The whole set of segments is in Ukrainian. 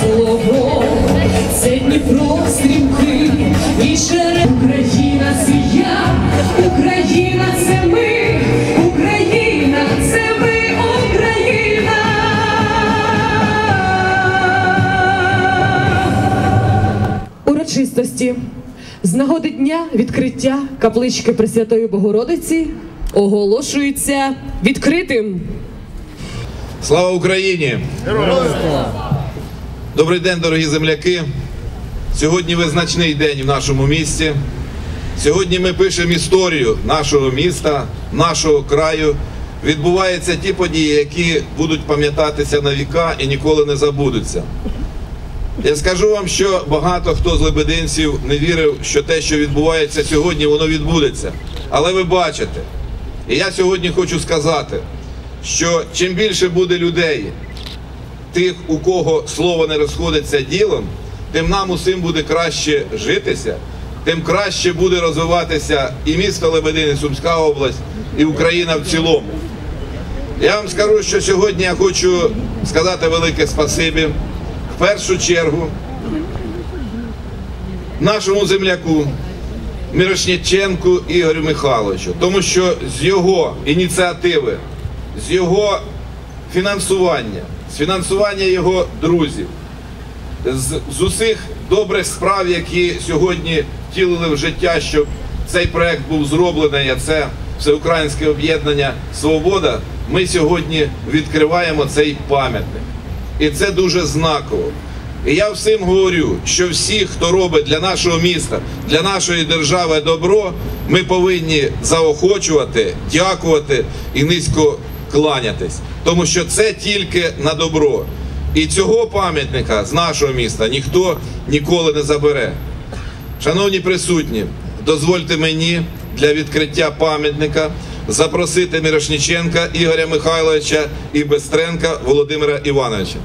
Слово, це Дніпро стрімкий і жере Україна це я, Україна це ми, Україна це ми, Україна. Урочистості з нагоди дня відкриття каплички Пресвятої Богородиці оголошується відкритим. Слава Україні! Добрий день, дорогі земляки. Сьогодні визначний день в нашому місті. Сьогодні ми пишемо історію нашого міста, нашого краю. Відбуваються ті події, які будуть пам'ятатися на віка і ніколи не забудуться. Я скажу вам, що багато хто з лебединців не вірив, що те, що відбувається сьогодні, воно відбудеться. Але ви бачите, і я сьогодні хочу сказати, що чим більше буде людей, тих, у кого слово не розходиться ділом, тим нам усім буде краще житися, тим краще буде розвиватися і місто Лебедин, і Сумська область, і Україна в цілому. Я вам скажу, що сьогодні я хочу сказати велике спасибі. В першу чергу нашому земляку Мірошніченку Ігорю Михайловичу, тому що з його ініціативи, з його фінансування, з фінансування його друзів, з, з усіх добрих справ, які сьогодні втілили в життя, щоб цей проект був зроблений, а це всеукраїнське об'єднання Свобода. Ми сьогодні відкриваємо цей пам'ятник. І це дуже знаково. І я всім говорю, що всі, хто робить для нашого міста, для нашої держави добро, ми повинні заохочувати, дякувати і низько кланятись, тому що це тільки на добро. І цього пам'ятника з нашого міста ніхто ніколи не забере. Шановні присутні, дозвольте мені для відкриття пам'ятника запросити Мірошніченка Ігоря Михайловича і Бестренка Володимира Івановича.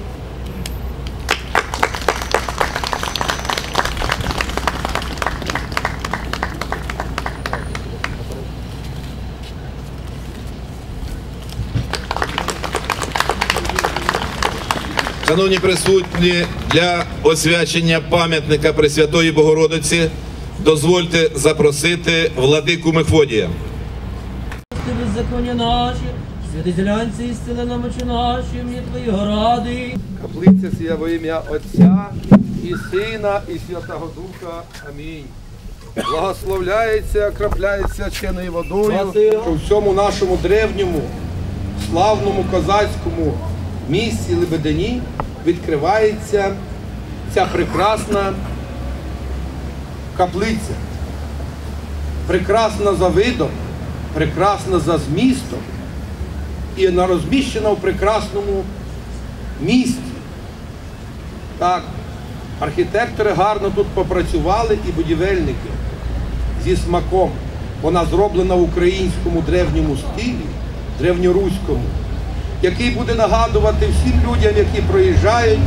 Шановні присутні, для освячення пам'ятника Пресвятої Богородиці дозвольте запросити владику Мефодія. Ти беззаконня наші, святи зелянці і стили нам очі наші, мені твої гради. Каплиця сія во ім'я Отця і Сина, і Святого Духа. Амінь. Благословляється, крапляється чиною водою, Спасибо. що в цьому нашому древньому, славному козацькому місті Лебедині відкривається ця прекрасна каплиця. Прекрасна за видом, прекрасна за змістом і вона розміщена в прекрасному місті. Так, архітектори гарно тут попрацювали і будівельники зі смаком. Вона зроблена в українському древньому стилі, древньоруському, який буде нагадувати всім людям, які проїжджають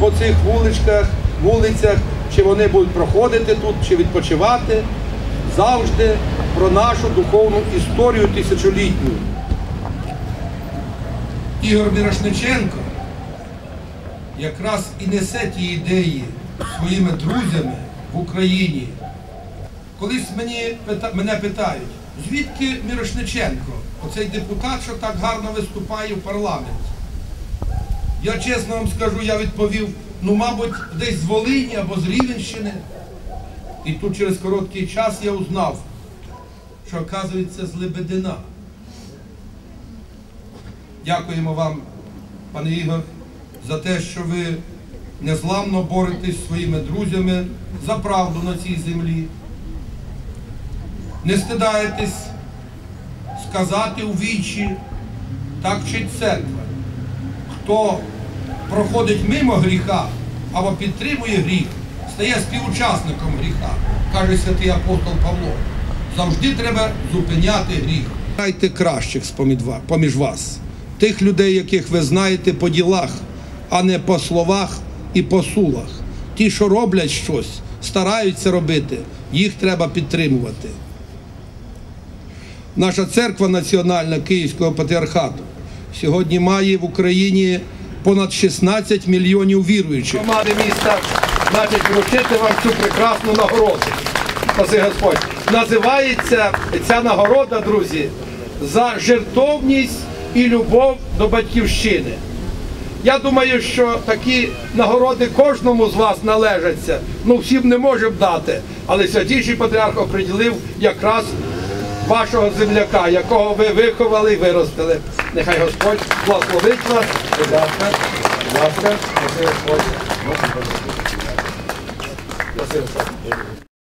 по цих вуличках, вулицях, чи вони будуть проходити тут, чи відпочивати, завжди про нашу духовну історію тисячолітню. Ігор Мірошниченко якраз і несе ті ідеї своїми друзями в Україні. Колись мені, мене питають, звідки Мірошниченко, оцей депутат, що так гарно виступає в парламенті? Я чесно вам скажу, я відповів, ну, мабуть, десь з Волині або з Рівенщини. І тут через короткий час я узнав, що, оказується, з Лебедина. Дякуємо вам, пане Ігор, за те, що ви незламно боретесь зі своїми друзями за правду на цій землі. Не стидаєтесь сказати у вічі, так вчить церква. Хто проходить мимо гріха або підтримує гріх, стає співучасником гріха, каже святий апостол Павло. Завжди треба зупиняти гріх. Знайте кращих поміж вас, тих людей, яких ви знаєте по ділах, а не по словах і по сулах. Ті, що роблять щось, стараються робити, їх треба підтримувати. Наша церква національна Київського патріархату сьогодні має в Україні понад 16 мільйонів віруючих. Громади міста значить вручити вам цю прекрасну нагороду. Спаси Господь. Називається ця нагорода, друзі, за жертовність і любов до батьківщини. Я думаю, що такі нагороди кожному з вас належаться. Ну, всім не можемо дати. Але святіший патріарх оприділив якраз вашого земляка, якого ви виховали і виростили. Нехай Господь благословить вас. Будь ласка, будь ласка, Господь.